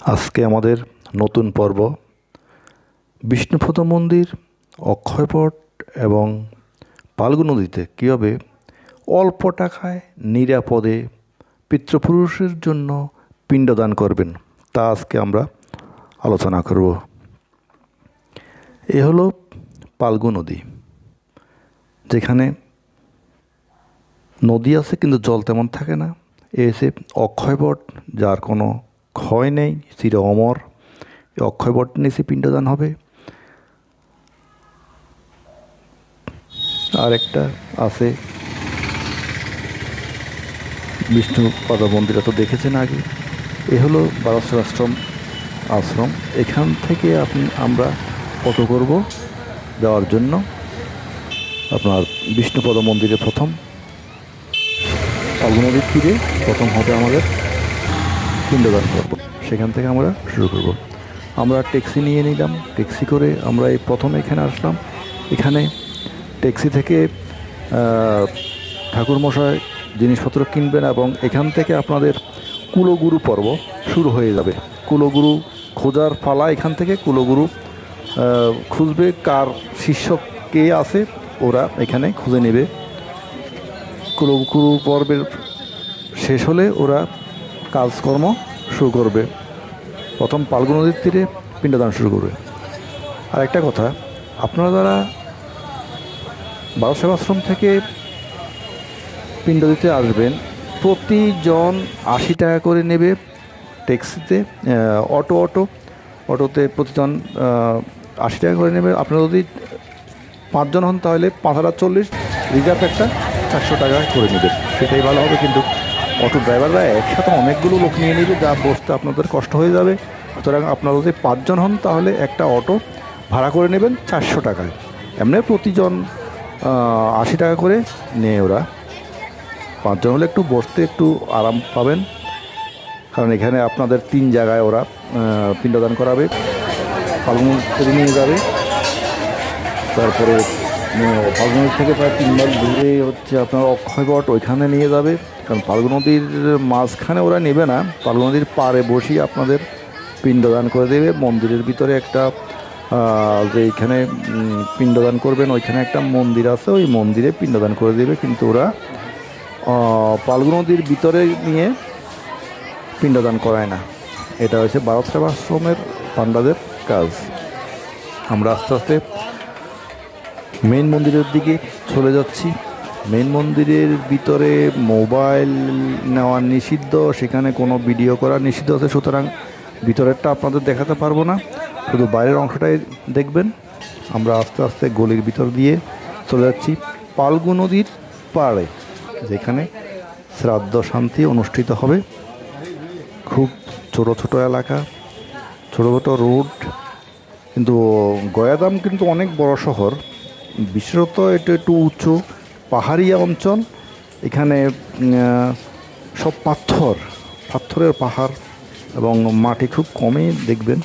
আজকে আমাদের নতুন পর্ব বিষ্ণুপদ মন্দির, অক্ষয়পট এবং পালগু নদীতে কীভাবে অল্প টাকায় নিরাপদে পিতৃপুরুষের জন্য পিণ্ডদান করবেন, তা আজকে আমরা আলোচনা করব। এ হলো পালগু নদী, যেখানে নদী আছে কিন্তু জল তেমন থাকে না। এসে অক্ষয়বট যার কোনো ক্ষয় নেই চির অমর। এই অক্ষয়বট নিচে পিণ্ডদান হবে। আর একটা আছে। বিষ্ণু পদ মন্দিরা তো দেখেছেন আগে। এ হলো বারস্বর আশ্রম। আশ্রম এখান থেকে আপনি, আমরা অটো করব যাওয়ার জন্য। আপনার বিষ্ণুপদ মন্দিরে প্রথম। ফাল্গু নদীর তীরে প্রথম হবে আমাদের পিণ্ডদান করব সেখান থেকে আমরা শুরু করব। আমরা ট্যাক্সি নিয়ে নিলাম। ট্যাক্সি করে আমরা এই প্রথম এখানে আসলাম। এখানে ট্যাক্সি থেকে ঠাকুরমশাই জিনিসপত্র কিনবেন এবং এখান থেকে আপনাদের কুলগুরু পর্ব শুরু হয়ে যাবে। কুলগুরু খোঁজার পালা এখান থেকে কুলগুরু খুঁজবে কার শিষ্য কে আছে, ওরা এখানে খুঁজে নেবে। কুলগুরু পর্বের শেষ হলে ওরা কাজকর্ম শুরু করবে। প্রথম পালগু নদীর তীরে পিণ্ডদান শুরু করবে। আর একটা কথা, আপনারা যারা বারো সেবাশ্রম থেকে পিণ্ড দিতে আসবেন, প্রতিজন আশি টাকা করে নেবে ট্যাক্সিতে অটো অটো। অটোতে প্রতিজন আশি টাকা করে নেবে। আপনারা যদি পাঁচজন হন তাহলে পাঁচ হাজার চল্লিশ রিজার্ভ একটা চারশো টাকা করে নেবেন। সেটাই ভালো হবে কিন্তু। অটো ড্রাইভাররা একসাথে অনেকগুলো লোক নিয়ে নেবে, যা বসতে আপনাদের কষ্ট হয়ে যাবে। সুতরাং আপনারা যদি পাঁচজন হন, তাহলে একটা অটো ভাড়া করে নেবেন চারশো টাকায়। এমনি প্রতিজন আশি টাকা করে নেয় ওরা। পাঁচজন হলে একটু বসতে একটু আরাম পাবেন। কারণ এখানে আপনাদের তিন জায়গায় ওরা পিণ্ডদান করাবে, ফাল্গুন থেকে নিয়ে যাবে। তারপরে ফাল্গুন থেকে প্রায় তিন মাইল দূরে হচ্ছে আপনার অক্ষয়বট, ওইখানে নিয়ে যাবে। কারণ ফাল্গু নদীর মাঝখানে ওরা নেবে না। ফাল্গু নদীর পাড়ে বসিয়ে আপনাদের পিণ্ডদান করে দেবে। মন্দিরের ভিতরে একটা যে এখানে পিণ্ডদান করবেন, ওইখানে একটা মন্দির আছে, ওই মন্দিরে পিণ্ডদান করে দেবে। কিন্তু ওরা ফাল্গু নদীর ভিতরে নিয়ে পিণ্ডদান করায় না। এটা হচ্ছে ভারত সেবাশ্রমের পাণ্ডাদের কাজ। আমরা আস্তে আস্তে মেইন মন্দিরের দিকে চলে যাচ্ছি। মেইন মন্দিরের ভিতরে মোবাইল নেওয়া নিষিদ্ধ, সেখানে কোনো ভিডিও করা নিষিদ্ধ আছে, সুতরাং ভিতরেরটা আপনাদের দেখাতে পারব না। শুধু বাইরের অংশটাই দেখবেন। আমরা আস্তে আস্তে গলির ভিতর দিয়ে চলে যাচ্ছি পালগু নদীর পাড়ে, যেখানে শ্রাদ্ধ শান্তি অনুষ্ঠিত হবে। খুব ছোট ছোট এলাকা, ছোট ছোট রোড, কিন্তু গয়াদাম কিন্তু অনেক বড় শহর। বিশেষত এটা একটু উঁচু। পাহাড়িয়া অঞ্চল, এখানে সব পাথর, পাথরের পাহাড় এবং মাটি খুব কমই দেখবেন।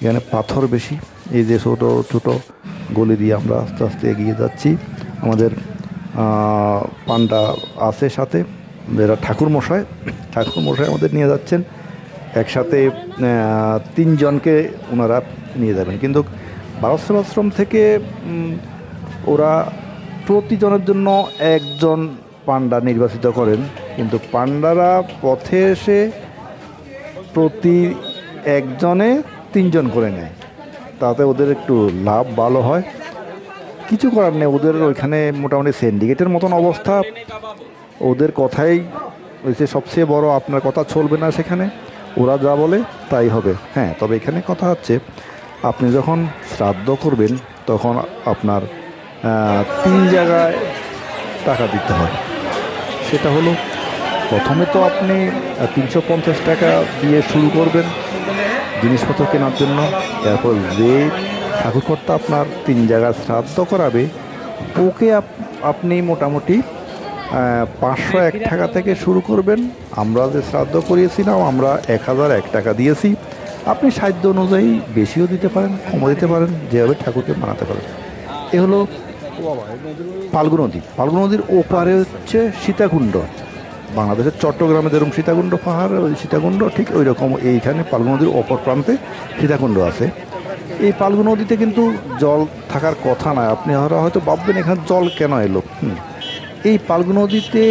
এখানে পাথর বেশি, এই যে ছোটো ছোটো গলি দিয়ে আমরা আস্তে আস্তে এগিয়ে যাচ্ছি। আমাদের পান্ডা আছে সাথে যারা ঠাকুর মশাই ঠাকুর মশাই আমাদের নিয়ে যাচ্ছেন। একসাথে তিনজনকে ওনারা নিয়ে যাবেন। কিন্তু ভারত সেবাশ্রম থেকে ওরা প্রতিজনের জন্য একজন পান্ডা নির্বাচিত করেন। কিন্তু পান্ডারা পথে এসে প্রতি একজনে তিনজন করে নেয়। তাতে ওদের একটু লাভ ভালো হয়। কিছু করার নেই, ওদের ওইখানে মোটামুটি সিন্ডিকেটের মতন অবস্থা। ওদের কথাই হয়েছে, সবচেয়ে বড় আপনার কথা চলবে না সেখানে। ওরা যা বলে তাই হবে। হ্যাঁ তবে এখানে কথা হচ্ছে, আপনি যখন শ্রাদ্ধ করবেন, তখন আপনার তিন জায়গায় টাকা দিতে হয়। সেটা হলো, প্রথমে তো আপনি তিনশো পঞ্চাশ টাকা দিয়ে শুরু করবেন জিনিসপত্র কেনার জন্য। এরপর যে ঠাকুরকর্তা আপনার তিন জায়গায় শ্রাদ্ধ করাবে, ওকে আপ- আপনি মোটামুটি পাঁচশো এক টাকা থেকে শুরু করবেন। আমরা যে শ্রাদ্ধ করিয়েছিলাম, আমরা এক হাজার এক টাকা দিয়েছি। আপনি সাধ্য অনুযায়ী বেশিও দিতে পারেন, কমও দিতে পারেন, যেভাবে ঠাকুরকে মানাতে পারেন। এ হলো ফাল্গু নদী। ফাল্গু নদীর ওপারে হচ্ছে সীতাকুণ্ড। বাংলাদেশের চট্টগ্রামে যেরকম সীতাকুণ্ড পাহাড়, ওই সীতাকুণ্ড, ঠিক ওই রকম এইখানে পালগু নদীর অপর প্রান্তে সীতাকুণ্ড আছে। এই পালগু নদীতে কিন্তু জল থাকার কথা না আপনি হয়তো হয়তো ভাববেন, এখানে জল কেন এলো? এই পালগু নদীতে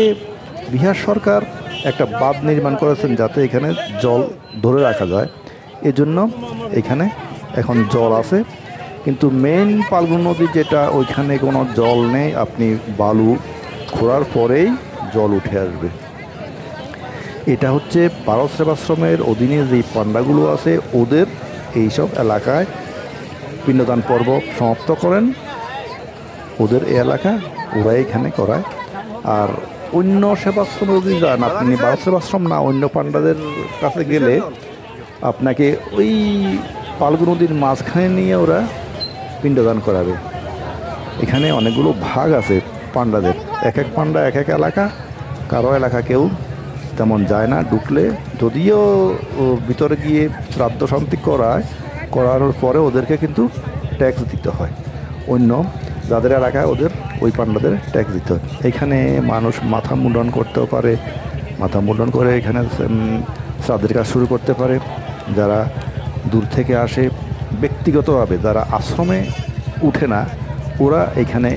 বিহার সরকার একটা বাঁধ নির্মাণ করেছেন যাতে এখানে জল ধরে রাখা যায়। এজন্য এখানে এখন জল আছে। কিন্তু মেন পালগু নদী যেটা ওইখানে কোনো জল নেই। আপনি বালু খোঁড়ার পরেই জল উঠে আসবে। এটা হচ্ছে ভারত সেবাশ্রমের অধীনে যে পান্ডাগুলো আছে ওদের এইসব এলাকায় পিণ্ডদান পর্ব সমাপ্ত করেন। ওদের এই এলাকা ওরা এখানে করায়। আর অন্য সেবাশ্রম যদি যান আপনি ভারত সেবাশ্রম না অন্য পান্ডাদের কাছে গেলে আপনাকে ওই পালগু নদীর মাঝখানে নিয়ে ওরা পিণ্ডদান করাবে। এখানে অনেকগুলো ভাগ আছে পান্ডাদের এক এক পান্ডা এক এক এলাকা। কারও এলাকা কেউ তেমন যায় না। ঢুকলে যদিও ভিতরে গিয়ে শ্রাদ্ধ শান্তি করায়, করানোর পরে ওদেরকে কিন্তু ট্যাক্স দিতে হয়। অন্য যাদের এলাকায় ওদের ওই পান্ডাদের ট্যাক্স দিতে হয়। এখানে মানুষ মাথা মুন্ডন করতেও পারে। মাথা মুন্ডন করে এখানে শ্রাদ্ধের কাজ শুরু করতে পারে। যারা দূর থেকে আসে ব্যক্তিগতভাবে যারা আশ্রমে উঠে না, ওরা এখানে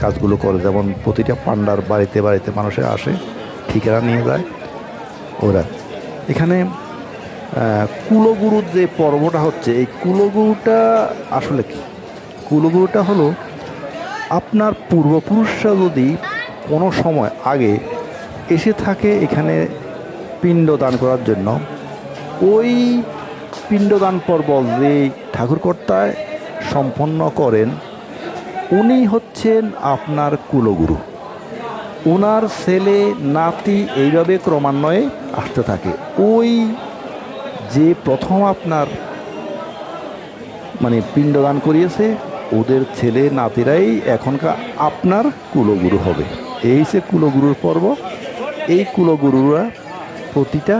কাজগুলো করে। যেমন প্রতিটা পান্ডার বাড়িতে বাড়িতে মানুষে আসে, ঠিকানা নিয়ে যায় ওরা। এখানে কুলগুরুর যে পর্বটা হচ্ছে, এই কুলগুরুটা আসলে কি? কুলগুরুটা হলো আপনার পূর্বপুরুষরা যদি কোনো সময় আগে এসে থাকে এখানে পিণ্ড দান করার জন্য, ওই পিণ্ডদান পর্ব যে ঠাকুরকর্তায় সম্পন্ন করেন, উনি হচ্ছেন আপনার কুলগুরু। ওনার ছেলে, নাতি এইভাবে ক্রমান্বয়ে আসতে থাকে। ওই যে প্রথম আপনার মানে পিণ্ডদান করিয়েছে, ওদের ছেলে, নাতিরাই এখনকার আপনার কুলগুরু হবে। এই সে কুলগুরুর পর্ব, এই কুলগুরুরা প্রতিটা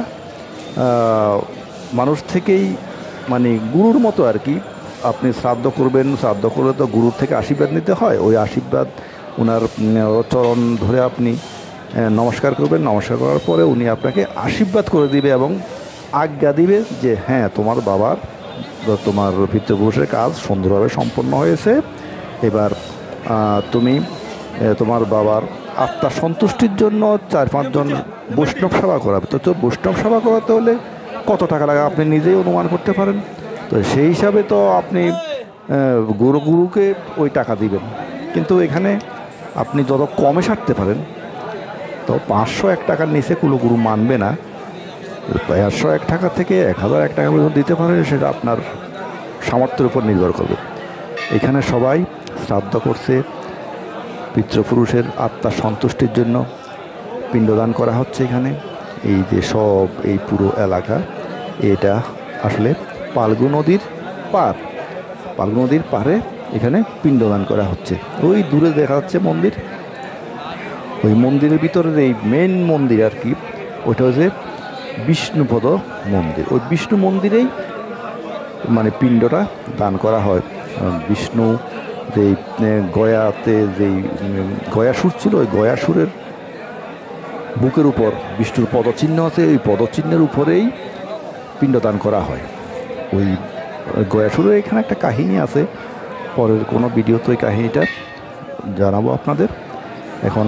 মানুষ থেকেই মানে গুরুর মতো আর কি আপনি শ্রাদ্ধ করবেন, শ্রাদ্ধ করলে তো গুরুর থেকে আশীর্বাদ নিতে হয়। ওই আশীর্বাদ ওনার চরণ ধরে আপনি নমস্কার করবেন। নমস্কার করার পরে উনি আপনাকে আশীর্বাদ করে দিবে এবং আজ্ঞা দিবে যে হ্যাঁ তোমার বাবার, তোমার পিতৃপুরুষের কাজ সুন্দরভাবে সম্পন্ন হয়েছে। এবার তুমি তোমার বাবার আত্মা সন্তুষ্টির জন্য চার পাঁচজন বৈষ্ণব সেবা করাবে। তো বৈষ্ণব সেবা করাতে হলে কত টাকা লাগে আপনি নিজেই অনুমান করতে পারেন। তো সেই হিসাবে তো আপনি গুরু গুরুকে ওই টাকা দিবেন। কিন্তু এখানে আপনি যত কমে সারতে পারেন, তো পাঁচশো এক টাকার নিচে কুলগুরু মানবে না। পাঁচশো এক টাকা থেকে এক হাজার এক টাকা পর্যন্ত দিতে পারে সেটা আপনার সামর্থ্যের উপর নির্ভর করবে। এখানে সবাই শ্রাদ্ধ করছে, পিতৃপুরুষের আত্মার সন্তুষ্টির জন্য পিণ্ডদান করা হচ্ছে এখানে। এই যে সব, এই পুরো এলাকা, এটা আসলে পালগু নদীর পার পালগু নদীর পারে এখানে পিণ্ডদান করা হচ্ছে। ওই দূরে দেখা যাচ্ছে মন্দির। ওই মন্দিরের ভিতরের এই মেন মন্দির আর কি, ওইটা হচ্ছে বিষ্ণুপদ মন্দির। ওই বিষ্ণু মন্দিরেই মানে পিণ্ডটা দান করা হয়। বিষ্ণু যেই গয়াতে যেই গয়াসুর ছিল, ওই গয়াসুরের বুকের উপর বিষ্ণুর পদচিহ্ন আছে ওই পদচিহ্নের উপরেই পিণ্ডদান করা হয়। ওই গয়াসুরের এখানে একটা কাহিনী আছে, পরের কোনো ভিডিওতে ওই কাহিনীটা জানাব আপনাদের। এখন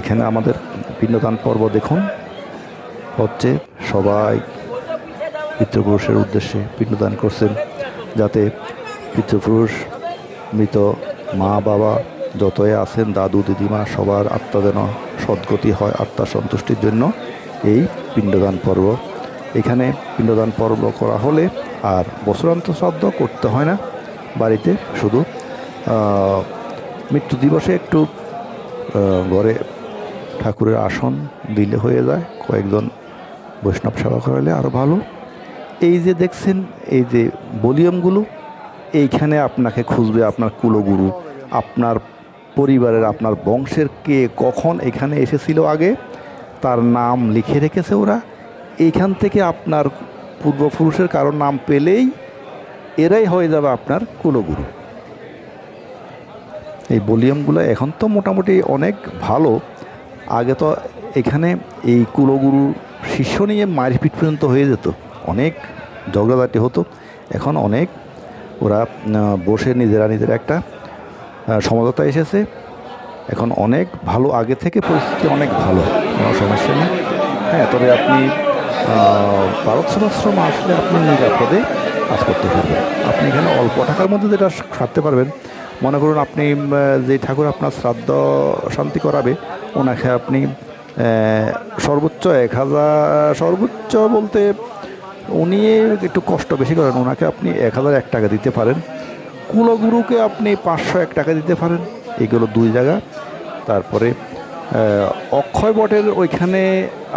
এখানে আমাদের পিণ্ডদান পর্ব দেখুন। হচ্ছে সবাই পিতৃপুরুষের উদ্দেশ্যে পিণ্ডদান করছেন, যাতে পিতৃপুরুষ, মৃত মা বাবা যতই আছেন, দাদু, দিদিমা, সবার আত্মা যেন সদ্গতি হয় আত্মার সন্তুষ্টির জন্য, এই পিণ্ডদান পর্ব। এখানে পিণ্ডদান পর্ব করা হলে আর বছরান্ত শ্রাদ্ধ করতে হয় না, বাড়িতে শুধু। মৃত্যু দিবসে একটু ঘরে ঠাকুরের আসন দিলে হয়ে যায়, কয়েকজন বৈষ্ণব সেবা করালে আরও ভালো। এই যে দেখছেন, এই যে ভলিউমগুলো, এইখানে আপনাকে খুঁজবে আপনার কুলগুরু, আপনার পরিবারের আপনার বংশের কে কখন এখানে এসেছিল আগে? তার নাম লিখে রেখেছে ওরা। এইখান থেকে আপনার পূর্বপুরুষের কারোর নাম পেলেই এরাই হয়ে যাবে আপনার কুলগুরু। এই ভলিউমগুলো এখন তো মোটামুটি অনেক ভালো। আগে তো এখানে এই কুলগুরু শিষ্য নিয়ে মায়ের পিঠ পর্যন্ত হয়ে যেত। অনেক ঝগড়াঝাটি হতো। এখন অনেক ওরা বসে নিজেরা নিজেরা একটা সমঝোতা এসেছে। এখন অনেক ভালো, আগে থেকে পরিস্থিতি অনেক ভালো, কোনো সমস্যা নেই। হ্যাঁ তবে আপনি ভারত সেবাশ্রম আসলে আপনি নিরাপদে কাজ করতে পারবেন। আপনি এখানে অল্প টাকার মধ্যে যেটা সারতে পারবেন, মনে করুন আপনি যে ঠাকুর আপনার শ্রাদ্ধ শান্তি করাবে, ওনাকে আপনি সর্বোচ্চ এক হাজার, সর্বোচ্চ বলতে উনি একটু কষ্ট বেশি করেন, ওনাকে আপনি এক হাজার এক টাকা দিতে পারেন। কুলগুরুকে আপনি পাঁচশো এক টাকা দিতে পারেন। এগুলো দুই জায়গা। তারপরে অক্ষয় বটের ওইখানে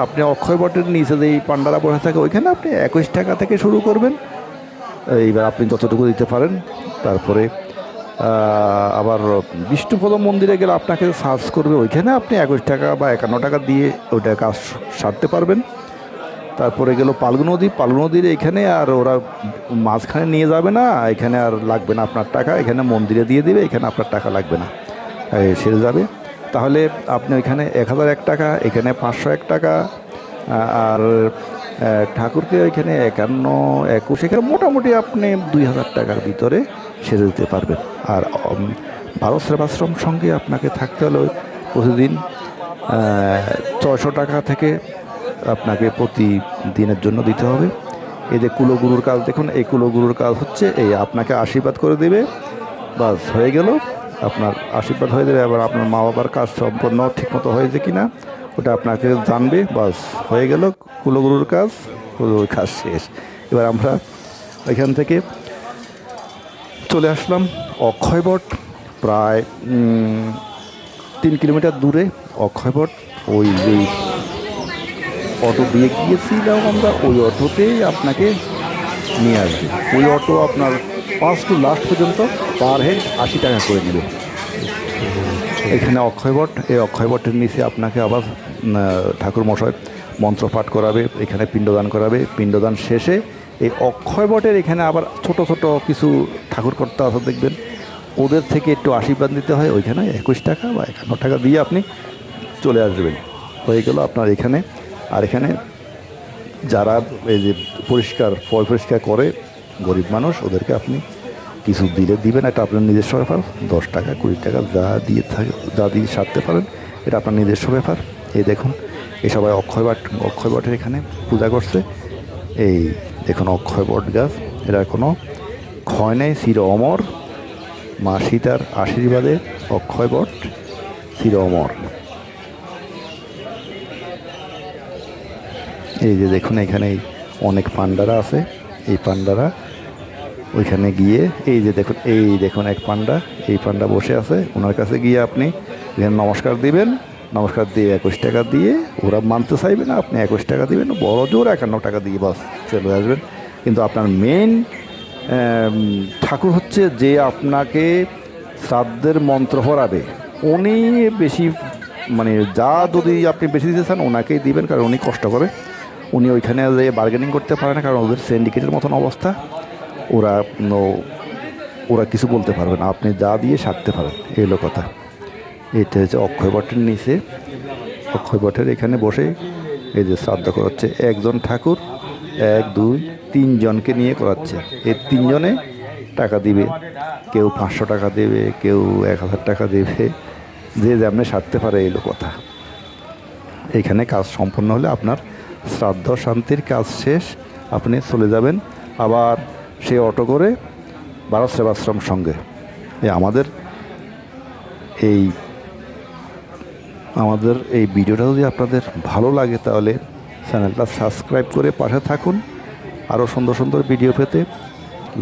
আপনি অক্ষয় বটের নিচে যেই পান্ডারা বসে থাকে, ওইখানে আপনি একুশ টাকা থেকে শুরু করবেন। এইবার আপনি যতটুকু দিতে পারেন। তারপরে আবার বিষ্ণুপদ মন্দিরে গেলে আপনাকে সার্চ করবে, ওইখানে আপনি একুশ টাকা বা একান্ন টাকা দিয়ে ওইটা কাজ সারতে পারবেন। তারপরে গেল পালগু নদী। পালগু নদীর এখানে আর ওরা মাঝখানে নিয়ে যাবে না, এখানে আর লাগবে না আপনার টাকা, এখানে মন্দিরে দিয়ে দিবে, এখানে আপনার টাকা লাগবে না। সেরে যাবে। তাহলে আপনি ওইখানে এক হাজার এক টাকা, এখানে পাঁচশো এক টাকা আর ঠাকুরকে ওইখানে একান্ন, একুশ, এখানে মোটামুটি আপনি দুই হাজার টাকার ভিতরে সেরে দিতে পারবেন। আর ভারত সেবাশ্রম সঙ্গে আপনাকে থাকতে হলে প্রতিদিন ছশো টাকা থেকে আপনাকে প্রতিদিনের জন্য দিতে হবে। এই যে কুলগুরুর কাজ দেখুন, এই কুলগুরুর কাজ হচ্ছে এই আপনাকে আশীর্বাদ করে দেবে। বাস, হয়ে গেল। আপনার আশীর্বাদ হয়ে যাবে, আবার আপনার মা বাবার কাজ সম্পূর্ণ ঠিকমতো হয়েছে কি না ওটা আপনাকে জানবে। বাস, হয়ে গেল কুলগুরুর কাজ কুলগুরুর কাজ শেষ। এবার আমরা ওইখান থেকে চলে আসলাম অক্ষয়বট প্রায় তিন কিলোমিটার দূরে অক্ষয়বট ওই যেই অটো দিয়ে গিয়েছিলাম আমরা, ওই অটোতেই আপনাকে নিয়ে আসবে। ওই অটো আপনার ফার্স্ট টু লাস্ট পর্যন্ত পার হেড আশি টাকা করে নেবে এখানে অক্ষয়বট এই অক্ষয়বটের নিচে আপনাকে আবার ঠাকুর মশাই মন্ত্রপাঠ করাবে, এখানে পিণ্ডদান করাবে। পিণ্ডদান শেষে এই অক্ষয়বটের এখানে আবার ছোট ছোট কিছু ঠাকুর কর্তা আছে দেখবেন। ওদের থেকে একটু আশীর্বাদ নিতে হয়, ওইখানে একুশ টাকা বা একান্ন টাকা দিয়ে আপনি চলে আসবেন। হয়ে গেল আপনার এখানে এখানে যারা এই যে পরিষ্কার পয় পরিষ্কার করে, গরিব মানুষ, ওদেরকে আপনি কিছু দিলে দিবেন। এটা আপনার নিজস্ব ব্যাপার। দশ টাকা, কুড়ি টাকা, যা দিয়ে থাকে, যা দিয়ে সারতে পারেন, এটা আপনার নিজস্ব ব্যাপার। এই দেখুন, এই সবাই অক্ষয় বাট, অক্ষয় বটের এখানে পূজা করছে। এই দেখুন, অক্ষয় বট গাছ। এরা কোনো ক্ষয় নেই। চির অমর, মা সীতার আশীর্বাদে অক্ষয় বট চির অমর। এই যে দেখুন এখানে অনেক পান্ডারা আছে, এই পান্ডারা। ওইখানে গিয়ে এই যে দেখুন, এই দেখুন এক পান্ডা, এই পান্ডা বসে আছে। ওনার কাছে গিয়ে আপনি এখানে নমস্কার দিবেন। নমস্কার দিয়ে একুশ টাকা দিয়ে ওরা মানতে চাইবে না, আপনি একুশ টাকা দিবেন, বড় জোর একান্ন টাকা দিয়ে বাস চলে আসবেন। কিন্তু আপনার মেন ঠাকুর হচ্ছে যে আপনাকে শ্রাদ্ধের মন্ত্র পড়াবে উনি বেশি মানে যা যদি আপনি বেশি দিতে চান, ওনাকেই দিবেন, কারণ উনি কষ্ট করে। উনি ওইখানে যে বার্গেনিং করতে পারে না, কারণ ওদের সিন্ডিকেটের মতন অবস্থা। ওরা ওরা কিছু বলতে পারবে না। আপনি যা দিয়ে সারতে পারেন, এই হলো কথা। এটা হচ্ছে অক্ষয় বটের নিচে। অক্ষয় বটের এখানে বসে এই যে শ্রাদ্ধ করাচ্ছে। একজন ঠাকুর, এক, দুই, তিনজনকে নিয়ে করাচ্ছে। এই তিনজনে টাকা দিবে। কেউ পাঁচশো টাকা দেবে, কেউ এক হাজার টাকা দেবে। যে যেমনি সারতে পারে এলো কথা এখানে কাজ সম্পন্ন হলে আপনার শ্রাদ্ধ শান্তির কাজ শেষ, আপনি চলে যাবেন আবার সে অটো করে ভারত সেবাশ্রম সঙ্গে। এই আমাদের এই আমাদের এই ভিডিওটা যদি আপনাদের ভালো লাগে তাহলে চ্যানেলটা সাবস্ক্রাইব করে পাশে থাকুন। আরও সুন্দর সুন্দর ভিডিও পেতে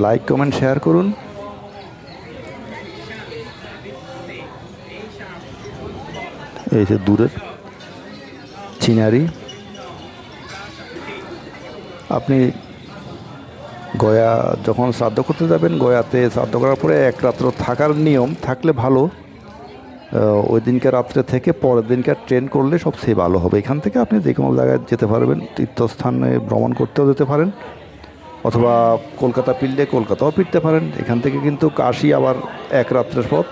লাইক, কমেন্ট, শেয়ার করুন। এই যে দূরের চিনারি। আপনি গয়া যখন শ্রাদ্ধ করতে যাবেন, গয়াতে শ্রাদ্ধ করার পরে এক রাত্র থাকার নিয়ম থাকলে ভালো। ওই দিনকে রাত্রে থেকে পরের দিনকার ট্রেন করলে সবচেয়ে ভালো হবে। এখান থেকে আপনি যে কোনো জায়গায় যেতে পারবেন, তীর্থস্থানে ভ্রমণ করতেও যেতে পারেন, অথবা কলকাতা ফিরলে কলকাতাও ফিরতে পারেন। এখান থেকে কিন্তু কাশি আবার এক রাত্রের পথ।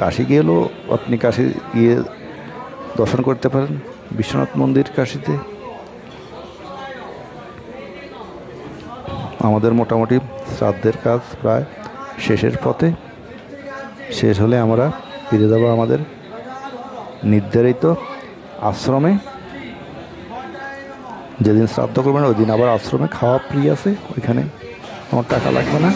কাশি গেলেও আপনি কাশি গিয়ে দর্শন করতে পারেন বিশ্বনাথ মন্দির কাশিতে। আমাদের মোটামুটি শ্রাদ্ধের কাজ প্রায় শেষের পথে। শেষ হলে আমরা ফিরে যাব আমাদের নির্ধারিত আশ্রমে। যেদিন শ্রাদ্ধ করবেন ওই দিন আবার আশ্রমে খাওয়া ফ্রি আছে, ওইখানে আমার টাকা লাগবে না।